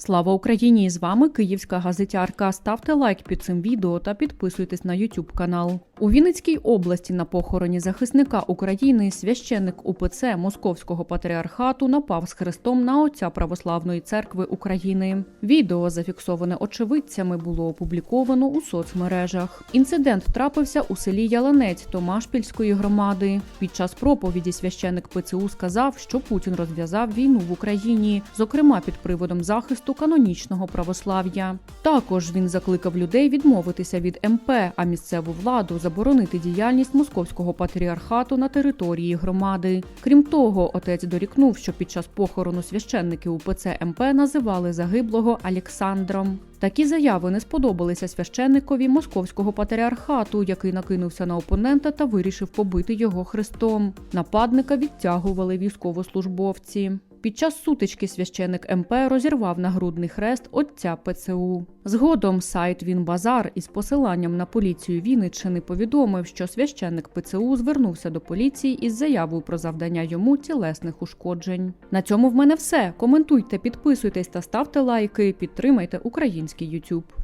Слава Україні! З вами Київська газетярка. Ставте лайк під цим відео та підписуйтесь на YouTube канал. У Вінницькій області на похороні захисника України священник УПЦ Московського патріархату напав з хрестом на отця Православної церкви України. Відео, зафіксоване очевидцями, було опубліковано у соцмережах. Інцидент трапився у селі Яланець Томашпільської громади. Під час проповіді священник ПЦУ сказав, що Путін розв'язав війну в Україні, зокрема під приводом захисту канонічного православ'я. Також він закликав людей відмовитися від МП, а місцеву владу заборонити діяльність московського патріархату на території громади. Крім того, отець дорікнув, що під час похорону священники УПЦ МП називали загиблого Олександром. Такі заяви не сподобалися священникові московського патріархату, який накинувся на опонента та вирішив побити його хрестом. Нападника відтягували військовослужбовці. Під час сутички священик МП розірвав нагрудний хрест отця ПЦУ. Згодом сайт Вінбазар із посиланням на поліцію Вінниччини повідомив, що священник ПЦУ звернувся до поліції із заявою про завдання йому тілесних ушкоджень. На цьому в мене все. Коментуйте, підписуйтесь та ставте лайки. Підтримайте український YouTube.